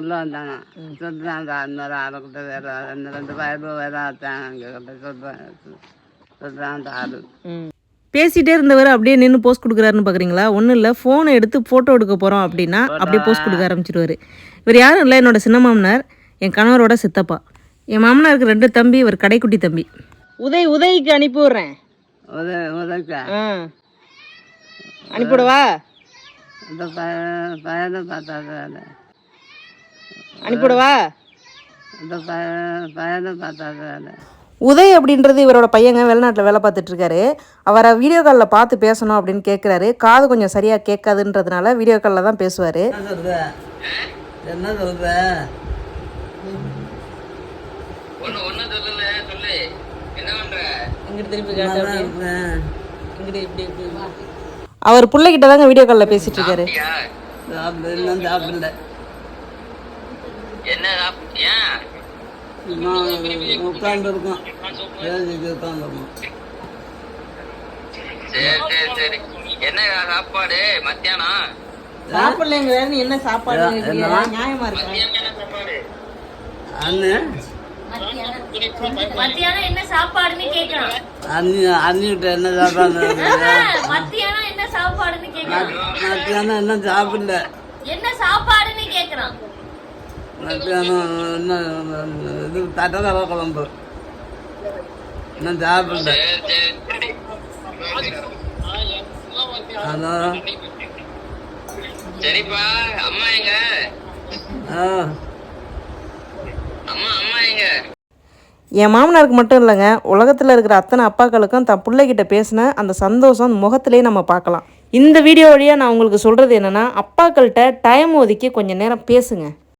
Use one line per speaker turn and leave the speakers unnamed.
உள்ள வந்தாங்க சொல்றாங்க அந்த ஆளுக்கிட்ட வேற அந்த ரெண்டு வயது வேற ஆச்சாங்க அங்கே கிட்ட சொல்றேன் சொல்றான் அந்த ஆளு
பேசிட்டே இருந்தவர் அப்படியே நின்று போஸ்ட் கொடுக்குறாருன்னு பார்க்குறீங்களா ஒன்றும் இல்லை. ஃபோனை எடுத்து ஃபோட்டோ எடுக்க போகிறோம் அப்படின்னா அப்படியே போஸ்ட் கொடுக்க ஆரம்பிச்சிடுவார் இவர் யாரும் இல்லை. என்னோட சின்ன மாமனார் என் கணவரோட சித்தப்பா. என் மாமனாருக்கு ரெண்டு தம்பி இவர் கடைக்குட்டி தம்பி. உதய் உதய்க்கு அனுப்பி விட்றேன். அனுப்பிவிடவா
இந்த பையன் பையனை பார்த்தாங்க
அனுப்பிவிடவா?
பையன்
உதய் அப்படின்றது இவரோட பையங்க வெளிநாட்டில் வேலை பார்த்துட்டு இருக்காரு அவரை வீடியோ காலில் பார்த்து பேசணும் அப்படின்னு கேட்குறாரு காது கொஞ்சம் சரியாக கேட்காதுன்றதுனால வீடியோ காலில் தான் பேசுவார்.
என்ன சொல்ற? என்ன சொல்ற? நல்லா இருக்கேன்.
அவர் பிள்ளைகிட்ட தாங்க வீடியோ காலில் பேசிட்டு இருக்காரு
என்ன சாப்~ ஏன் சரி சரி சரி. என்ன சாப்பாடு? மத்தியானம்?
சாப்பிடலங்கிறாரு என்ன சாப்பாடு? நியாயமா இருக்கு?
மத்தியானம் என்ன சாப்பாடு?
அண்ணன்
மத்தியானம் என்ன சாப்பாடுன்னு கேக்குறான்
அண்ணி அண்ணிக்கிட்ட என்ன சாப்பாடு
மத்தியானம் என்ன சாப்பாடுன்னு கேக்குறான்
மத்தியானம் இன்னும் சாப்பிடல?
என்ன சாப்பாடுன்னு கேக்குறான்
சரிப்பா அம்மா எங்க
ஆ
அம்மா அம்மா எங்க
என் மாமனாருக்கு மட்டும் இல்லைங்க உலகத்தில் இருக்கிற அத்தனை அப்பாக்களுக்கும் தன் பிள்ளைகிட்ட பேசின அந்த சந்தோஷம் அந்த முகத்திலே நம்ம பார்க்கலாம். இந்த வீடியோ வழியாக நான் உங்களுக்கு சொல்கிறது என்னென்னா அப்பாக்கள்கிட்ட டைம் ஒதுக்கி கொஞ்சம் நேரம் பேசுங்க.